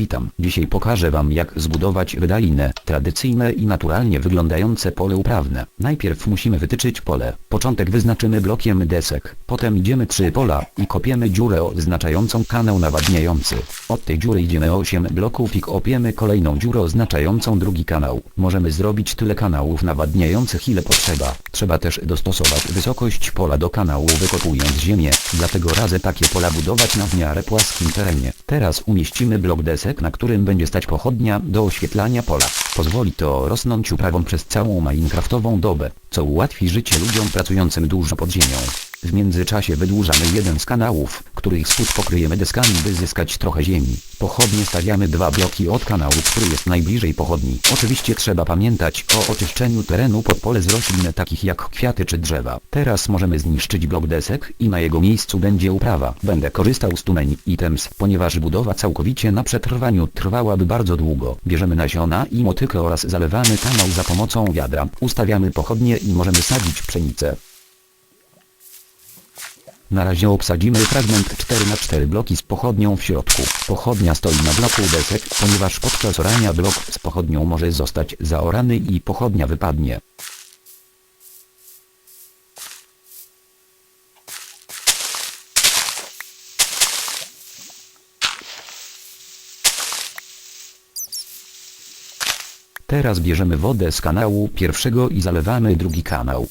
witam. Dzisiaj pokażę wam jak zbudować wydajne, tradycyjne i naturalnie wyglądające pole uprawne. Najpierw musimy wytyczyć pole. Początek wyznaczymy blokiem desek. Potem idziemy trzy pola i kopiemy dziurę oznaczającą kanał nawadniający. Od tej dziury idziemy 8 bloków i kopiemy kolejną dziurę oznaczającą drugi kanał. Możemy zrobić tyle kanałów nawadniających ile potrzeba. Trzeba też dostosować wysokość pola do kanału wykopując ziemię, dlatego radzę takie pola budować na w miarę płaskim terenie. Teraz umieścimy blok desek, na którym będzie stać pochodnia do oświetlania pola. Pozwoli to rosnąć uprawom przez całą minecraftową dobę, co ułatwi życie ludziom pracującym dużo pod ziemią. W międzyczasie wydłużamy jeden z kanałów, których spód pokryjemy deskami by zyskać trochę ziemi. Pochodnie stawiamy dwa bloki od kanału, który jest najbliżej pochodni. Oczywiście trzeba pamiętać o oczyszczeniu terenu pod pole z roślin takich jak kwiaty czy drzewa. Teraz możemy zniszczyć blok desek i na jego miejscu będzie uprawa. Będę korzystał z tuneń items, ponieważ budowa całkowicie na przetrwaniu trwałaby bardzo długo. Bierzemy nasiona i motykę oraz zalewamy kanał za pomocą wiadra. Ustawiamy pochodnie i możemy sadzić pszenicę. Na razie obsadzimy fragment 4 na 4 bloki z pochodnią w środku. Pochodnia stoi na bloku desek, ponieważ podczas orania blok z pochodnią może zostać zaorany i pochodnia wypadnie. Teraz bierzemy wodę z kanału pierwszego i zalewamy drugi kanał.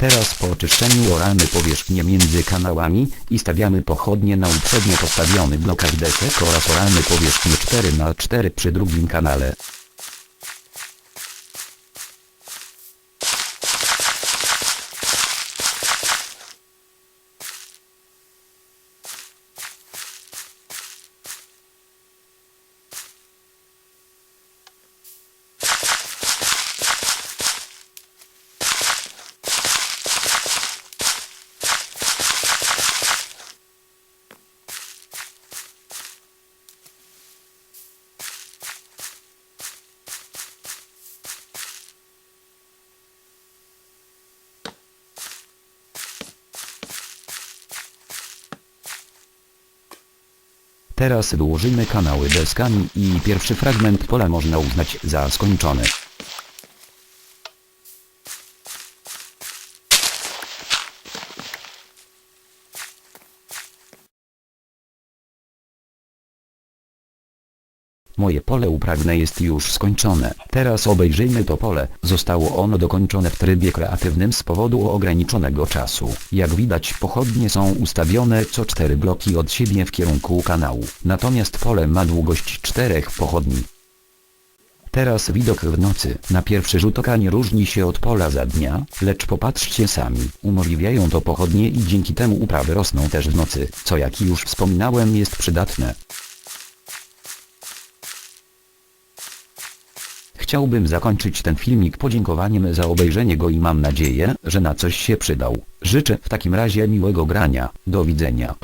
Teraz po oczyszczeniu oramy powierzchnię między kanałami i stawiamy pochodnie na uprzednio postawiony blokach desek oraz oramy powierzchnię 4 na 4 przy drugim kanale. Teraz wyłożymy kanały deskami i pierwszy fragment pola można uznać za skończony. Moje pole uprawne jest już skończone. Teraz obejrzyjmy to pole. Zostało ono dokończone w trybie kreatywnym z powodu ograniczonego czasu. Jak widać pochodnie są ustawione co cztery bloki od siebie w kierunku kanału. Natomiast pole ma długość czterech pochodni. Teraz widok w nocy na pierwszy rzut oka nie różni się od pola za dnia, lecz popatrzcie sami, umożliwiają to pochodnie i dzięki temu uprawy rosną też w nocy, co jak już wspominałem jest przydatne. Chciałbym zakończyć ten filmik podziękowaniem za obejrzenie go i mam nadzieję, że na coś się przydał. Życzę w takim razie miłego grania. Do widzenia.